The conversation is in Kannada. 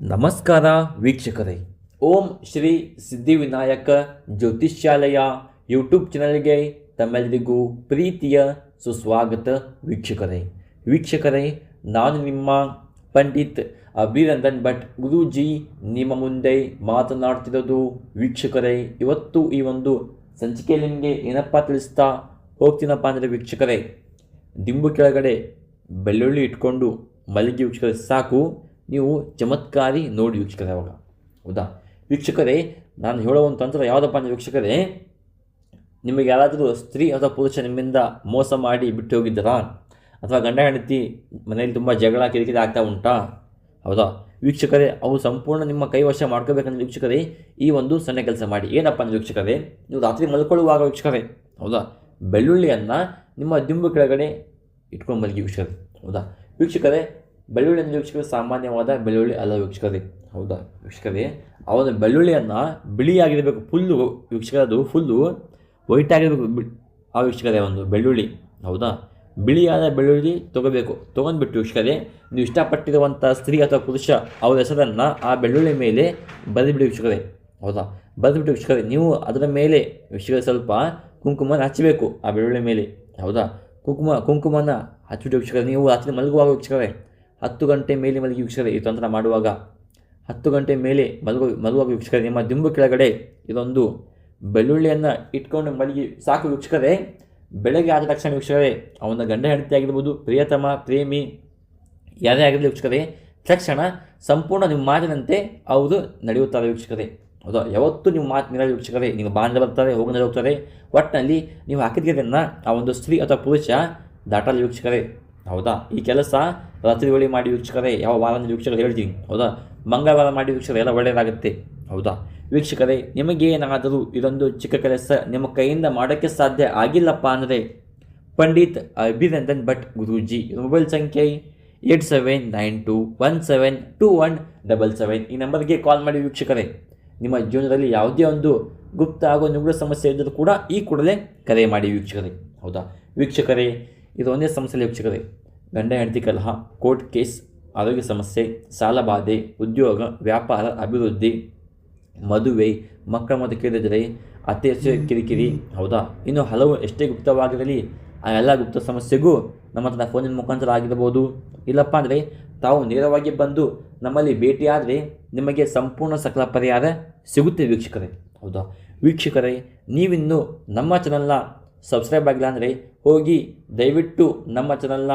ನಮಸ್ಕಾರ ವೀಕ್ಷಕರೇ. ಓಂ ಶ್ರೀ ಸಿದ್ಧಿವಿನಾಯಕ ಜ್ಯೋತಿಷ್ಯಾಲಯ ಯೂಟ್ಯೂಬ್ ಚಾನಲ್ಗೆ ತಮ್ಮೆಲ್ಲರಿಗೂ ಪ್ರೀತಿಯ ಸುಸ್ವಾಗತ ವೀಕ್ಷಕರೇ. ವೀಕ್ಷಕರೇ, ನಾನು ನಿಮ್ಮ ಪಂಡಿತ್ ಅಭಿನಂದನ್ ಭಟ್ ಗುರೂಜಿ. ನಿಮ್ಮ ಮುಂದೆ ಮಾತನಾಡ್ತಿರೋದು ವೀಕ್ಷಕರೇ, ಇವತ್ತು ಈ ಒಂದು ಸಂಚಿಕೆಯಲ್ಲಿ ನಿಮಗೆ ಏನಪ್ಪ ತಿಳಿಸ್ತಾ ಹೋಗ್ತೀನಪ್ಪ ಅಂದರೆ ವೀಕ್ಷಕರೇ, ದಿಂಬು ಕೆಳಗಡೆ ಬೆಳ್ಳುಳ್ಳಿ ಇಟ್ಕೊಂಡು ಮಲ್ಲಿಗೆ ವೀಕ್ಷಕರೇ, ಸಾಕು. ನೀವು ಚಮತ್ಕಾರಿ ನೋಡಿ ವೀಕ್ಷಕರೇ ಅವಾಗ. ಹೌದಾ? ವೀಕ್ಷಕರೇ, ನಾನು ಹೇಳೋ ಒಂದು ತಂತ್ರ ಯಾವುದಪ್ಪ ಅಂದರೆ ವೀಕ್ಷಕರೇ, ನಿಮಗೆ ಯಾರಾದರೂ ಸ್ತ್ರೀ ಅಥವಾ ಪುರುಷ ನಿಮ್ಮಿಂದ ಮೋಸ ಮಾಡಿ ಬಿಟ್ಟು ಹೋಗಿದ್ದಾರಾ? ಅಥವಾ ಗಂಡ ಹೆಂಡತಿ ಮನೆಯಲ್ಲಿ ತುಂಬ ಜಗಳ, ಕಿರಿಕಿರಿ ಆಗ್ತಾ ಉಂಟಾ? ಹೌದಾ? ವೀಕ್ಷಕರೇ ಅವು ಸಂಪೂರ್ಣ ನಿಮ್ಮ ಕೈವಶ ಮಾಡ್ಕೋಬೇಕಂದ್ರೆ ವೀಕ್ಷಕರೇ, ಈ ಒಂದು ಸಣ್ಣ ಕೆಲಸ ಮಾಡಿ. ಏನಪ್ಪ ಅಂದರೆ ವೀಕ್ಷಕರೇ, ನೀವು ರಾತ್ರಿ ಮಲ್ಕೊಳ್ಳುವಾಗ ವೀಕ್ಷಕರೇ, ಹೌದಾ? ಬೆಳ್ಳುಳ್ಳಿಯನ್ನು ನಿಮ್ಮ ದಿಂಬು ಕೆಳಗಡೆ ಇಟ್ಕೊಂಡು ಮಲಗಿ ವೀಕ್ಷಕರೇ, ಹೌದಾ? ವೀಕ್ಷಕರೇ ಬೆಳ್ಳುಳ್ಳಿ ಅಂದರೆ ವೀಕ್ಷಕರು ಸಾಮಾನ್ಯವಾದ ಬೆಳ್ಳುಳ್ಳಿ ಅಲ್ಲ ವೀಕ್ಷಕರೇ. ಹೌದಾ? ವೀಕ್ಷಕರೇ ಒಂದು ಬೆಳ್ಳುಳ್ಳಿಯನ್ನು ಬಿಳಿಯಾಗಿರಬೇಕು ಫುಲ್ಲು ವೀಕ್ಷಕರದು ಫುಲ್ಲು ವೈಟ್ ಆಗಿರಬೇಕು ಆ ವೀಕ್ಷಕರೇ ಒಂದು ಬೆಳ್ಳುಳ್ಳಿ. ಹೌದಾ? ಬಿಳಿಯಾದ ಬೆಳ್ಳುಳ್ಳಿ ತೊಗೋಬೇಕು. ತೊಗೊಂಡ್ಬಿಟ್ಟು ವೀಕ್ಷಕರೇ, ನೀವು ಇಷ್ಟಪಟ್ಟಿರುವಂಥ ಸ್ತ್ರೀ ಅಥವಾ ಪುರುಷ, ಅವರ ಹೆಸರನ್ನು ಆ ಬೆಳ್ಳುಳ್ಳಿ ಮೇಲೆ ಬರೆದುಬಿಡಿ ವೀಕ್ಷಕರೇ. ಹೌದಾ? ಬರೆದುಬಿಟ್ಟು ವೀಕ್ಷಕರೇ, ನೀವು ಅದರ ಮೇಲೆ ವೀಕ್ಷಕರೇ ಸ್ವಲ್ಪ ಕುಂಕುಮನ ಹಚ್ಚಬೇಕು ಆ ಬೆಳ್ಳುಳ್ಳಿ ಮೇಲೆ. ಹೌದಾ? ಕುಂಕುಮ, ಕುಂಕುಮನ ಹಚ್ಚಿಬಿಟ್ಟು ವೀಕ್ಷಕರೇ, ನೀವು ರಾತ್ರಿ ಮಲಗುವಾಗ ವೀಕ್ಷಕರೇ ಹತ್ತು ಗಂಟೆ ಮೇಲೆ ಮಲಗಿ ವೀಕ್ಷಕರೇ, ಈ ತಂತ್ರ ಮಾಡುವಾಗ ಹತ್ತು ಗಂಟೆ ಮೇಲೆ ಮಲಗು, ಮಲಗುವಾಗ ವೀಕ್ಷಕರೇ, ನಿಮ್ಮ ದಿಂಬು ಕೆಳಗಡೆ ಇದೊಂದು ಬೆಳ್ಳುಳ್ಳಿಯನ್ನು ಇಟ್ಕೊಂಡು ಮಲಗಿ ಸಾಕು ವೀಕ್ಷಕರೇ. ಬೆಳಗ್ಗೆ ಆದ ತಕ್ಷಣ ವೀಕ್ಷಕರೇ, ಅವನ ಗಂಡ ಹೆಂಡತಿ ಆಗಿರ್ಬೋದು, ಪ್ರಿಯತಮ, ಪ್ರೇಮಿ, ಯಾರೇ ಆಗಿರಲಿ ವೀಕ್ಷಕರೇ, ತಕ್ಷಣ ಸಂಪೂರ್ಣ ನಿಮ್ಮ ಮಾತಿನಂತೆ ಅವರು ನಡೆಯುತ್ತಾರೆ ವೀಕ್ಷಕರೇ. ಹೌದಾ ಯಾವತ್ತೂ ನಿಮ್ಮ ಮಾತು ನಿರಲಿ ವೀಕ್ಷಕರೇ, ನೀವು ಬಾಂಧ ಬರ್ತಾರೆ ಹೋಗಿ ಹೋಗ್ತಾರೆ ಒಟ್ಟಿನಲ್ಲಿ ನೀವು ಹಾಕಿದ್ಗೆದನ್ನು ಆ ಒಂದು ಸ್ತ್ರೀ ಅಥವಾ ಪುರುಷ ದಾಟಲು ವೀಕ್ಷಕರೇ. ಹೌದಾ? ಈ ಕೆಲಸ ರಾತ್ರಿ ವೇಳೆ ಮಾಡಿ ವೀಕ್ಷಕರೇ, ಯಾವ ವಾರ ವೀಕ್ಷಕರು ಹೇಳ್ತೀನಿ ಹೌದಾ? ಮಂಗಳವಾರ ಮಾಡಿ ವೀಕ್ಷಕರು, ಎಲ್ಲ ಒಳ್ಳೆಯದಾಗುತ್ತೆ, ಹೌದಾ? ವೀಕ್ಷಕರೇ ನಿಮಗೇನಾದರೂ ಇದೊಂದು ಚಿಕ್ಕ ಕೆಲಸ ನಿಮ್ಮ ಕೈಯಿಂದ ಮಾಡೋಕ್ಕೆ ಸಾಧ್ಯ ಆಗಿಲ್ಲಪ್ಪ ಅಂದರೆ, ಪಂಡಿತ್ ಅಭಿನಂದನ್ ಭಟ್ ಗುರೂಜಿ, ಮೊಬೈಲ್ ಸಂಖ್ಯೆ eight seven nine two one seven two one double seven ಈ ನಂಬರ್ಗೆ ಕಾಲ್ ಮಾಡಿ ವೀಕ್ಷಕರೇ. ನಿಮ್ಮ ಜೀವನದಲ್ಲಿ ಯಾವುದೇ ಒಂದು ಗುಪ್ತ ಹಾಗೂ ನಿಗೂಢ ಸಮಸ್ಯೆ ಇದ್ದರೂ ಕೂಡ ಈ ಕೂಡಲೇ ಕರೆ ಮಾಡಿ ವೀಕ್ಷಕರೇ, ಹೌದಾ? ವೀಕ್ಷಕರೇ, ಇದು ಒಂದೇ ಸಮಸ್ಯೆ ವೀಕ್ಷಕರೇ ಗಂಡ ಹೆಂಡತಿ ಕಲಹ, ಕೋರ್ಟ್ ಕೇಸ್, ಆರೋಗ್ಯ ಸಮಸ್ಯೆ ಸಾಲಬಾಧೆ ಉದ್ಯೋಗ, ವ್ಯಾಪಾರ, ಅಭಿವೃದ್ಧಿ, ಮದುವೆ, ಮಕ್ಕಳ ಮತ್ತು ಕೇಳಿದರೆ ಹೆಚ್ಚು ಕಿರಿಕಿರಿ, ಹೌದಾ? ಇನ್ನು ಹಲವು ಎಷ್ಟೇ ಗುಪ್ತವಾಗಿರಲಿ, ಆ ಎಲ್ಲ ಗುಪ್ತ ಸಮಸ್ಯೆಗೂ ನಮ್ಮ ಹತ್ರ ಫೋನಿನ ಮುಖಾಂತರ ಆಗಿರಬಹುದು. ಇಲ್ಲಪ್ಪ ಅಂದರೆ ತಾವು ನೇರವಾಗಿ ಬಂದು ನಮ್ಮಲ್ಲಿ ಭೇಟಿಯಾದರೆ ನಿಮಗೆ ಸಂಪೂರ್ಣ ಸಕಲ ಪರಿಹಾರ ಸಿಗುತ್ತೆ ವೀಕ್ಷಕರೇ. ಹೌದಾ? ವೀಕ್ಷಕರೇ, ನೀವಿನ್ನು ನಮ್ಮ ಚಾನಲ್ನ ಸಬ್ಸ್ಕ್ರೈಬ್ ಆಗಿಲ್ಲ ಅಂದರೆ ಹೋಗಿ ದಯವಿಟ್ಟು ನಮ್ಮ ಚಾನಲ್ನ